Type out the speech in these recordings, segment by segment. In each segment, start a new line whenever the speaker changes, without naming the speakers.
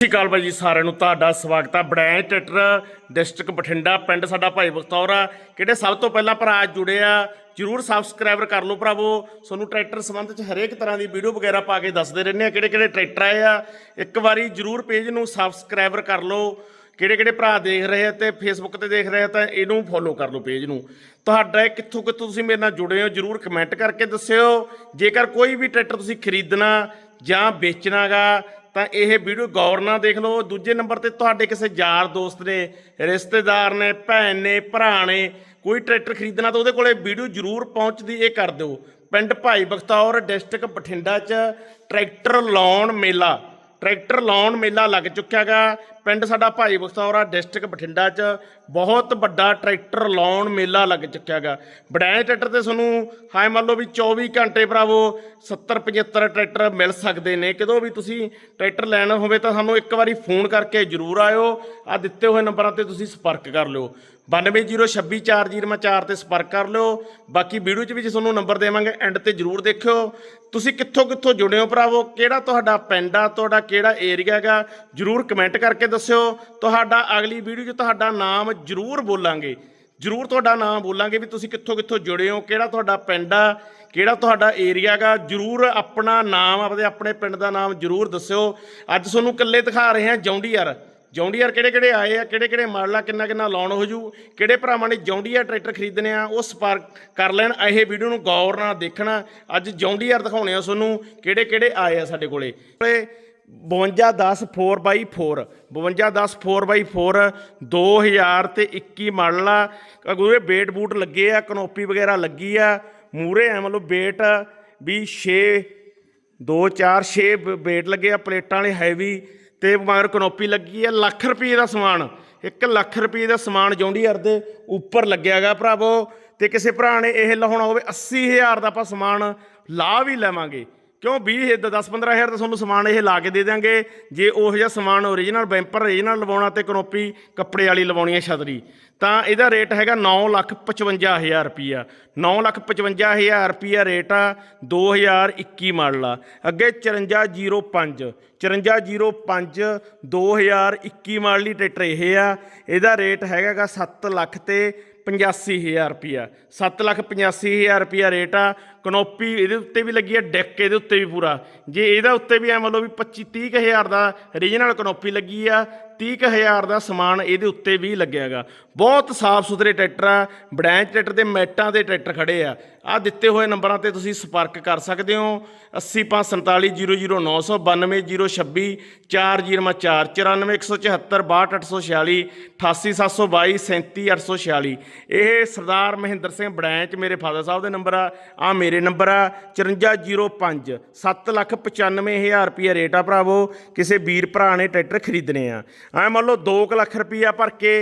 ਸਤਿ ਸ਼੍ਰੀ ਅਕਾਲ ਬਾਈ ਜੀ ਸਾਰਿਆਂ ਨੂੰ, ਤੁਹਾਡਾ ਸਵਾਗਤ ਆ ਬੜੈਂ ਟਰੈਕਟਰ ਡਿਸਟ੍ਰਿਕਟ ਬਠਿੰਡਾ, ਪਿੰਡ ਸਾਡਾ ਭਾਈ ਬਖਤੌਰ ਆ। ਕਿਹੜੇ ਸਭ ਤੋਂ ਪਹਿਲਾਂ ਭਰਾ ਜੁੜੇ ਆ, ਜਰੂਰ ਸਬਸਕ੍ਰਾਈਬਰ ਕਰ ਲਓ ਭਰਾਵੋ। ਤੁਹਾਨੂੰ ਟਰੈਕਟਰ ਸੰਬੰਧ ਚ ਹਰੇਕ ਤਰ੍ਹਾਂ ਦੀ ਵੀਡੀਓ ਵਗੈਰਾ ਪਾ ਕੇ ਦੱਸਦੇ ਰਹਿੰਦੇ ਆ ਕਿਹੜੇ ਕਿਹੜੇ ਟਰੈਕਟਰ ਆਏ ਆ। ਇੱਕ ਵਾਰੀ ਜਰੂਰ ਪੇਜ ਨੂੰ ਸਬਸਕ੍ਰਾਈਬਰ ਕਰ ਲਓ। ਕਿਹੜੇ ਕਿਹੜੇ ਭਰਾ ਦੇਖ ਰਹੇ ਆ ਤੇ ਫੇਸਬੁੱਕ ਤੇ ਦੇਖ ਰਹੇ ਆ ਤਾਂ ਇਹਨੂੰ ਫੋਲੋ ਕਰ ਲਓ ਪੇਜ ਨੂੰ। ਤੁਹਾਡਾ ਇਹ ਕਿੱਥੋਂ ਕਿੱਥੋਂ ਤੁਸੀਂ ਮੇਰੇ ਨਾਲ ਜੁੜੇ ਹੋ, ਜਰੂਰ ਕਮੈਂਟ ਕਰਕੇ ਦੱਸਿਓ। ਜੇਕਰ ਕੋਈ ਵੀ ਟਰੈਕਟਰ ਤੁਸੀਂ ਖਰੀਦਣਾ ਜਾਂ ਵੇਚਣਾਗਾ ਤਾਂ ਇਹ ਵੀਡੀਓ ਗੌਰ ਨਾਲ ਦੇਖ ਲਓ। ਦੂਜੇ ਨੰਬਰ ਤੇ ਤੁਹਾਡੇ ਕਿਸੇ ਯਾਰ ਦੋਸਤ ਨੇ, ਰਿਸ਼ਤੇਦਾਰ ਨੇ, ਭੈਣ ਨੇ, ਭਰਾ ਨੇ ਕੋਈ ਟਰੈਕਟਰ ਖਰੀਦਣਾ ਤਾਂ ਉਹਦੇ ਕੋਲੇ ਵੀਡੀਓ ਜ਼ਰੂਰ ਪਹੁੰਚਦੀ, ਇਹ ਕਰ ਦਿਓ। ਪਿੰਡ ਭਾਈ ਬਖਤੌਰ, ਡਿਸਟ੍ਰਿਕਟ ਬਠਿੰਡਾ 'ਚ ਟਰੈਕਟਰ ਲਾਉਣ ਮੇਲਾ। ਟਰੈਕਟਰ ਲਾਉਣ ਮੇਲਾ ਲੱਗ ਚੁੱਕਿਆਗਾ ਪਿੰਡ ਸਾਡਾ ਭਾਈ ਬਖਤੌਰਾ ਡਿਸਟ੍ਰਿਕਟ ਬਠਿੰਡਾ 'ਚ ਬਹੁਤ ਵੱਡਾ ਟਰੈਕਟਰ ਲਾਉਣ ਮੇਲਾ ਲੱਗ ਚੁੱਕਿਆਗਾ ਬੜੈਂ ਟਰੈਕਟਰ ਤੇ ਤੁਹਾਨੂੰ ਹਾਏ ਮੰਨ ਲਓ ਵੀ 24 ਘੰਟੇ ਭਰਾਵੋ 70 75 ਟਰੈਕਟਰ ਮਿਲ ਸਕਦੇ ਨੇ। ਕਦੋਂ ਵੀ ਤੁਸੀਂ ਟਰੈਕਟਰ ਲੈਣਾ ਹੋਵੇ ਤਾਂ ਸਾਨੂੰ ਇੱਕ ਵਾਰੀ ਫੋਨ ਕਰਕੇ ਜਰੂਰ ਆਇਓ। ਆ ਦਿੱਤੇ ਹੋਏ ਨੰਬਰਾਂ ਤੇ ਤੁਸੀਂ ਸੰਪਰਕ ਕਰ ਲਿਓ। 92062404 ਤੇ ਸੰਪਰਕ ਕਰ ਲਿਓ। ਬਾਕੀ ਵੀਡੀਓ 'ਚ ਵੀ ਜੇ ਤੁਹਾਨੂੰ ਨੰਬਰ ਦੇਵਾਂਗੇ ਐਂਡ ਤੇ ਜਰੂਰ ਦੇਖਿਓ। ਤੁਸੀਂ ਕਿੱਥੋਂ ਕਿੱਥੋਂ ਜੁੜੇ ਹੋ ਭਰਾਵੋ? ਕਿਹੜਾ ਤੁਹਾਡਾ ਪਿੰਡ ਆ? ਤੁਹਾਡਾ ਕਿਹੜਾ ਏਰੀਆ ਹੈਗਾ? ਜਰੂਰ ਕਮੈਂਟ ਕਰਕੇ ਦੱਸਿਓ। ਤੁਹਾਡਾ ਅਗਲੀ ਵੀਡੀਓ 'ਚ ਤੁਹਾਡਾ ਨਾਮ ਜਰੂਰ ਬੋਲਾਂਗੇ। ਜਰੂਰ ਤੁਹਾਡਾ ਨਾਮ ਬੋਲਾਂਗੇ ਵੀ ਤੁਸੀਂ ਕਿੱਥੋਂ ਕਿੱਥੋਂ ਜੁੜੇ ਹੋ, ਕਿਹੜਾ ਤੁਹਾਡਾ ਪਿੰਡ ਆ, ਕਿਹੜਾ ਤੁਹਾਡਾ ਏਰੀਆ ਹੈਗਾ। ਜਰੂਰ ਆਪਣਾ ਨਾਮ ਆਪਣੇ ਆਪਣੇ ਪਿੰਡ ਦਾ ਨਾਮ ਜਰੂਰ ਦੱਸਿਓ। ਅੱਜ ਤੁਹਾਨੂੰ ਇਕੱਲੇ ਦਿਖਾ ਰਹੇ ਹਾਂ ਜੌਂਡੀਆਰ ਜੌਂਡੀਆਰ ਕਿਹੜੇ ਕਿਹੜੇ ਆਏ ਆ, ਕਿਹੜੇ ਕਿਹੜੇ ਮਾਡਲ ਕਿੰਨਾ ਕਿੰਨਾ ਲਾਉਣ ਹੋ ਜੂ? ਕਿਹੜੇ ਭਰਾਵਾਂ ਨੇ ਜੌਂਡੀਆਰ ਟਰੈਕਟਰ ਖਰੀਦਣੇ ਆ, ਉਹ ਸਪਾਰਕ ਕਰ ਲੈਣ, ਇਹ ਵੀਡੀਓ ਨੂੰ ਗੌਰ ਨਾਲ ਦੇਖਣਾ। ਅੱਜ ਜੌਂਡੀਆਰ ਦਿਖਾਉਣੇ ਆ ਤੁਹਾਨੂੰ ਕਿਹੜੇ ਕਿਹੜੇ ਆਏ ਆ ਸਾਡੇ ਕੋਲੇ। 5210 4x4 5210 4x4 2000 ਤੇ 21 ਮਾਡਲ ਆ। ਅਗੂਰੇ ਬੇਟ ਬੂਟ ਲੱਗੇ ਆ, ਕਨੋਪੀ ਵਗੈਰਾ ਲੱਗੀ ਆ। ਮੂਰੇ ਐ ਮਤਲਬ ਬੇਟ ਵੀ 6 2 4 6 ਬੇਟ ਲੱਗੇ ਆ, ਪਲੇਟਾਂ ਵਾਲੇ ਹੈਵੀ ਤੇ ਮਗਰ ਕਨੋਪੀ ਲੱਗੀ ਹੈ, ਲੱਖ ਰੁਪਏ ਦਾ ਸਮਾਨ। 1 ਲੱਖ ਰੁਪਏ ਦਾ ਸਮਾਨ ਜੌਂਡੀਆਰ ਦੇ ਉੱਪਰ ਲੱਗਿਆਗਾ ਭਰਾਵੋ। ਤੇ ਕਿਸੇ ਭਰਾ ਨੇ ਇਹ ਲਾਉਣਾ ਹੋਵੇ 80000 ਦਾ ਆਪਾਂ ਸਮਾਨ ਲਾ ਵੀ ਲਵਾਂਗੇ। ਕਿਉਂ 20 10 15000 ਤਾਂ ਤੁਹਾਨੂੰ ਸਮਾਨ ਇਹ ਲਾ ਕੇ ਦੇ ਦਾਂਗੇ ਜੇ ਉਹ ਜਿਹਾ ਸਮਾਨ ਓਰੀਜਨਲ ਬੈਂਪਰ ਓਰੀਜਨਲ ਲਵਾਉਣਾ ਤੇ ਕਨੋਪੀ ਕੱਪੜੇ ਵਾਲੀ ਲਵਾਉਣੀ ਹੈ ਛਤਰੀ, ਤਾਂ ਇਹਦਾ ਰੇਟ ਹੈਗਾ 955000 ਰੁਪਿਆ 955000 ਰੁਪਿਆ ਰੇਟ ਆ 2021 ਮਾਡਲ ਆ। ਅੱਗੇ 5405 5405 2021 ਮਾਡਲ ਦੀ ਟਰੈਕਟਰ ਇਹ ਆ। ਇਹਦਾ ਰੇਟ ਹੈਗਾਗਾ 7 ਲੱਖ ਤੇ 85000 ਰੁਪਿਆ 7 ਲੱਖ 85000 ਰੁਪਿਆ ਰੇਟ ਆ। ਕਨੋਪੀ ਇਹਦੇ ਉੱਤੇ ਵੀ ਲੱਗੀ ਆ, ਡੈਕ ਇਹਦੇ ਉੱਤੇ ਵੀ ਪੂਰਾ। ਜੇ ਇਹਦਾ ਉੱਤੇ ਵੀ ਐ ਮੰਨ ਲਓ ਵੀ 25 30000 ਦਾ ਰੀਜਨਲ ਕਨੋਪੀ ਲੱਗੀ ਆ 30000 ਦਾ ਸਮਾਨ ਇਹਦੇ ਉੱਤੇ ਵੀ ਲੱਗਿਆਗਾ। ਬਹੁਤ ਸਾਫ਼ ਸੁਥਰੇ ਟਰੈਕਟਰ ਆ, ਬੜੈਂਚ ਟਰੈਕਟਰ ਦੇ ਮੈਟਾਂ ਦੇ ਟਰੈਕਟਰ ਖੜੇ ਆ। ਆ ਦਿੱਤੇ ਹੋਏ ਨੰਬਰਾਂ ਤੇ ਤੁਸੀਂ ਸੰਪਰਕ ਕਰ ਸਕਦੇ ਹੋ। 854700992 026 404 88722 ਇਹ ਸਰਦਾਰ ਮਹਿੰਦਰ ਸਿੰਘ ਬੜੈਂਚ ਮੇਰੇ ਫਾਦਰ ਸਾਹਿਬ ਦੇ ਨੰਬਰ ਆ। ਆ ਮੇਰੇ ਨੰਬਰ ਆ 5405 795000 ਰੁਪਏ ਰੇਟ ਆ ਭਰਾਵੋ। ਕਿਸੇ ਵੀਰ ਭਰਾ ਨੇ ਟਰੈਕਟਰ ਖਰੀਦਣੇ ਆ। ਐ ਮੰਨ ਲਓ 2 ਲੱਖ ਰੁਪਈਆ ਭਰ ਕੇ,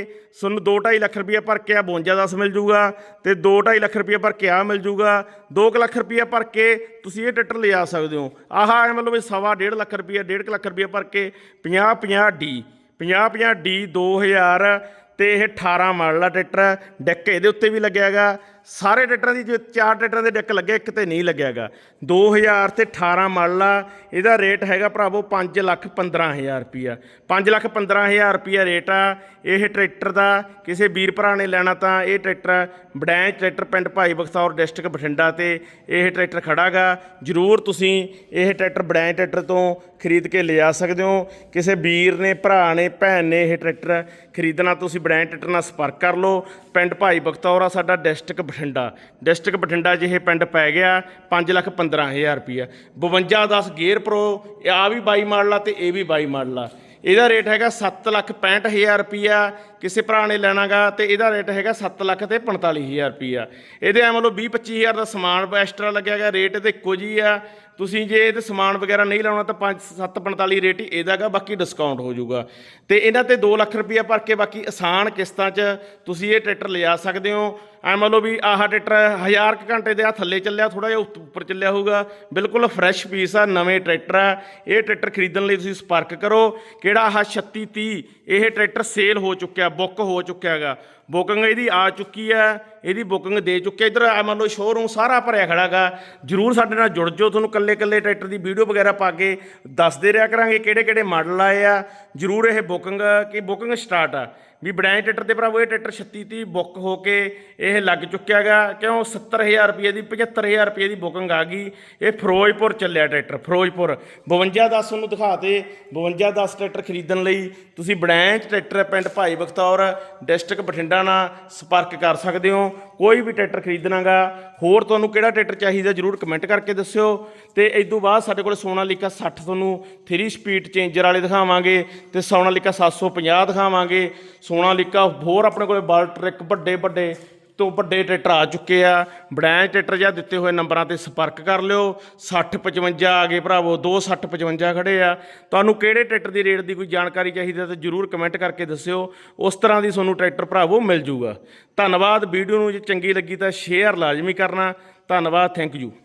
ਤੁਹਾਨੂੰ 2.5 ਲੱਖ ਰੁਪਈਆ ਭਰ ਕੇ ਆ 52 10 ਮਿਲ ਜੂਗਾ ਤੇ 2.5 ਲੱਖ ਰੁਪਈਆ ਭਰ ਕੇ ਆ ਮਿਲ ਜੂਗਾ। 2 ਲੱਖ ਰੁਪਈਆ ਭਰ ਕੇ ਤੁਸੀਂ ਇਹ ਟਰੈਕਟਰ ਲਿਆ ਸਕਦੇ ਹੋ। ਆਹ ਐ ਲਓ ਵੀ ਸਵਾ 1.5 ਲੱਖ ਰੁਪਈਆ 1.5 ਲੱਖ ਰੁਪਈਆ ਭਰ ਕੇ 50 50 ਡੀ 50 50 ਡੀ 2000 ਤੇ ਇਹ 18 ਮਾਡਲ ਆ ਟਰੈਕਟਰ ਡੈਕ ਇਹਦੇ ਉੱਤੇ ਵੀ ਲੱਗਿਆਗਾ ਸਾਰੇ ਟਰੈਕਟਰਾਂ ਦੀ ਜੋ ਚਾਰ ਟਰੈਕਟਰਾਂ ਦੇ ਡੈਕ ਲੱਗੇ, ਇੱਕ ਤੇ ਨਹੀਂ ਲੱਗਿਆਗਾ। 2000 ਤੇ 18 ਮਾਡਲ ਆ ਇਹਦਾ ਰੇਟ ਹੈਗਾ ਭਰਾਵੋ 5 ਲੱਖ 15000 ਰੁਪਿਆ 5 ਲੱਖ 15000 ਰੁਪਿਆ ਰੇਟ ਆ, ਇਹ ਟਰੈਕਟਰ ਦਾ, ਕਿਸੇ ਵੀਰ ਭਰਾ ਨੇ ਲੈਣਾ ਤਾਂ ਇਹ ਟਰੈਕਟਰ ਬੜੈਂਚ ਟਰੈਕਟਰ ਪਿੰਡ ਭਾਈ ਬਖਤੌਰ ਡਿਸਟ੍ਰਿਕਟ ਬਠਿੰਡਾ ਤੇ ਇਹ ਟਰੈਕਟਰ ਖੜਾਗਾ। ਜਰੂਰ ਤੁਸੀਂ ਇਹ ਟਰੈਕਟਰ ਬੜੈਂਚ ਟਰੈਕਟਰ ਤੋਂ ਖਰੀਦ ਕੇ ਲਿਆ ਸਕਦੇ ਹੋ। ਕਿਸੇ ਵੀਰ ਨੇ, ਭਰਾ ਨੇ, ਭੈਣ ਨੇ ਇਹ ਟਰੈਕਟਰ ਖਰੀਦਣਾ, ਤੁਸੀਂ ਬੜੈਂਚ ਟਰੈਕਟਰ ਨਾਲ ਸੰਪਰਕ ਕਰ ਲਓ। ਪਿੰਡ ਭਾਈ ਬਖਤੌਰਾ ਸਾਡਾ ਡਿਸਟ੍ਰਿਕਟ ਬਠਿੰਡਾ। ਡਿਸਟ੍ਰਿਕਟ ਬਠਿੰਡਾ 'ਚ ਇਹ ਪਿੰਡ ਪੈ ਗਿਆ 5 ਲੱਖ 15000 ਰੁਪਿਆ 52 10 ਗੇਅਰ ਪ੍ਰੋ, ਇਹ ਆ ਵੀ 22 ਮਾਡਲਾ ਆ ਤੇ ਇਹ ਵੀ 22 ਮਾਡਲਾ ਇਹਦਾ ਰੇਟ ਹੈਗਾ 7 ਲੱਖ 65000 ਰੁਪਿਆ ਕਿਸੇ ਭਰਾ ਨੇ ਲੈਣਾਗਾ ਤੇ ਇਹਦਾ ਰੇਟ ਹੈਗਾ 7 ਲੱਖ ਤੇ 45000 ਰੁਪਿਆ ਇਹਦੇ ਐ ਮਤਲਬ 20 25000 ਦਾ ਸਮਾਨ ਐਕਸਟਰਾ ਲੱਗਿਆ ਗਿਆ ਰੇਟ ਇਹਦੇ ਇੱਕੋ ਜੀ ਆ। ਤੁਸੀਂ ਜੇ ਇਹਦੇ ਸਮਾਨ ਵਗੈਰਾ ਨਹੀਂ ਲਾਉਣਾ ਤਾਂ 5 7 45 ਰੇਟ ਹੀ ਇਹਦਾਗਾ ਬਾਕੀ ਡਿਸਕਾਊਂਟ ਹੋ ਜਾਊਗਾ। ਤੇ ਇਹਨਾਂ ਤੇ 2 ਲੱਖ ਰੁਪਿਆ ਭਰ ਕੇ ਬਾਕੀ ਆਸਾਨ ਕਿਸ਼ਤਾਂ 'ਚ ਤੁਸੀਂ ਇਹ ਟਰੈਕਟਰ ਲਿਜਾ ਸਕਦੇ ਹੋ। ਐ ਮੰਨ ਲਓ ਵੀ ਆਹ ਟਰੈਕਟਰ ਹਜ਼ਾਰ ਕੁ ਘੰਟੇ ਦੇ ਆ, ਥੱਲੇ ਚੱਲਿਆ ਥੋੜਾ ਜਿਹਾ ਉੱਤ- ਉੱਪਰ ਚੱਲਿਆ ਹੋਊਗਾ। ਬਿਲਕੁਲ ਫਰੈਸ਼ ਪੀਸ ਆ, ਨਵੇਂ ਟਰੈਕਟਰ ਆ। ਇਹ ਟਰੈਕਟਰ ਖਰੀਦਣ ਲਈ ਤੁਸੀਂ ਸੰਪਰਕ ਕਰੋ। ਕਿਹੜਾ ਆਹ 3630 ਇਹ ਟਰੈਕਟਰ ਸੇਲ ਹੋ ਚੁੱਕਿਆ ਬੁੱਕ ਹੋ ਚੁੱਕਿਆ ਹੈਗਾ। ਬੁਕਿੰਗ ਇਹਦੀ ਆ ਚੁੱਕੀ ਹੈ। ਇਹਦੀ ਬੁਕਿੰਗ ਦੇ ਚੁੱਕੇ। ਇਧਰ ਆ ਮੰਨ ਲਓ ਸ਼ੋਰੂਮ ਸਾਰਾ ਭਰਿਆ ਖੜਾਗਾ ਜਰੂਰ ਸਾਡੇ ਨਾਲ ਜੁੜ ਜਾਓ। ਤੁਹਾਨੂੰ ਕੱਲੇ ਕੱਲੇ ਟਰੈਕਟਰ ਦੀ ਵੀਡੀਓ ਵਗੈਰਾ ਪਾ ਕੇ ਦੱਸਦੇ ਰਿਹਾ ਕਰਾਂਗੇ ਕਿਹੜੇ ਕਿਹੜੇ ਮਾਡਲ ਆਏ ਆ। ਜਰੂਰ ਇਹ ਬੁਕਿੰਗ, ਕਿ ਬੁਕਿੰਗ ਸਟਾਰਟ ਆ। ਵੀ ਬੜਾਏ ਟਰੈਕਟਰ ਦੇ ਭਰਾਵੋ, ਇਹ ਟਰੈਕਟਰ 36 30 ਬੁੱਕ ਹੋ ਕੇ ਇਹ ਲੱਗ ਚੁੱਕਿਆ ਗਾ। ਕਿਉਂ? 70000 ਰੁਪਏ ਦੀ 75000 ਰੁਪਏ ਦੀ ਬੁਕਿੰਗ ਆ ਗਈ। ਇਹ ਫਿਰੋਜ਼ਪੁਰ ਚੱਲਿਆ ਟਰੈਕਟਰ, ਫਿਰੋਜ਼ਪੁਰ। 52 10 ਨੂੰ ਦਿਖਾਤੇ 52 10 ਟਰੈਕਟਰ ਖਰੀਦਣ ਲਈ ਤੁਸੀਂ ਬੜੈਂਚ ਟਰੈਕਟਰ ਪਿੰਡ ਭਾਈ ਬਖਤੌਰ, ਡਿਸਟ੍ਰਿਕਟ ਬਠਿੰਡਾ ਨਾਲ ਸੰਪਰਕ ਕਰ ਸਕਦੇ ਹੋ। ਕੋਈ ਵੀ ਟਰੈਕਟਰ ਖਰੀਦਣਾਗਾ ਹੋਰ ਤੁਹਾਨੂੰ ਕਿਹੜਾ ਟਰੈਕਟਰ ਚਾਹੀਦਾ ਜਰੂਰ ਕਮੈਂਟ ਕਰਕੇ ਦੱਸਿਓ। ਤੇ ਇਸ ਤੋਂ ਬਾਅਦ ਸਾਡੇ ਕੋਲ ਸੋਨਾਲੀਕਾ 60 ਤੁਹਾਨੂੰ 3 ਸਪੀਡ ਚੇਂਜਰ ਵਾਲੇ ਦਿਖਾਵਾਂਗੇ ਤੇ ਸੋਨਾਲੀਕਾ 750 ਦਿਖਾਵਾਂਗੇ। ਸੋਨਾਲੀਕਾ ਹੋਰ ਆਪਣੇ ਕੋਲੇ ਬਲ ਟਰੈਕ ਵੱਡੇ ਵੱਡੇ ਤੋਂ ਵੱਡੇ ਟਰੈਕਟਰ ਆ ਚੁੱਕੇ ਆ। ਬੜੈਂਚ ਟਰੈਕਟਰ ਜਾਂ ਦਿੱਤੇ ਹੋਏ ਨੰਬਰਾਂ ਤੇ ਸੰਪਰਕ ਕਰ ਲਿਓ। 60 55 ਆ ਗਏ ਭਰਾਵੋ 2 60 55 ਖੜੇ ਆ। ਤੁਹਾਨੂੰ ਕਿਹੜੇ ਟਰੈਕਟਰ ਦੀ ਰੇਟ ਦੀ ਕੋਈ ਜਾਣਕਾਰੀ ਚਾਹੀਦੀ ਹੈ ਤਾਂ ਜਰੂਰ ਕਮੈਂਟ ਕਰਕੇ ਦੱਸਿਓ। ਉਸ ਤਰ੍ਹਾਂ ਦੀ ਤੁਹਾਨੂੰ ਟਰੈਕਟਰ ਭਰਾਵੋ ਮਿਲ ਜੂਗਾ। ਧੰਨਵਾਦ, ਵੀਡੀਓ ਨੂੰ ਜੇ ਚੰਗੀ ਲੱਗੀ ਤਾਂ ਸ਼ੇਅਰ ਲਾਜ਼ਮੀ ਕਰਨਾ। ਧੰਨਵਾਦ, ਥੈਂਕ ਯੂ।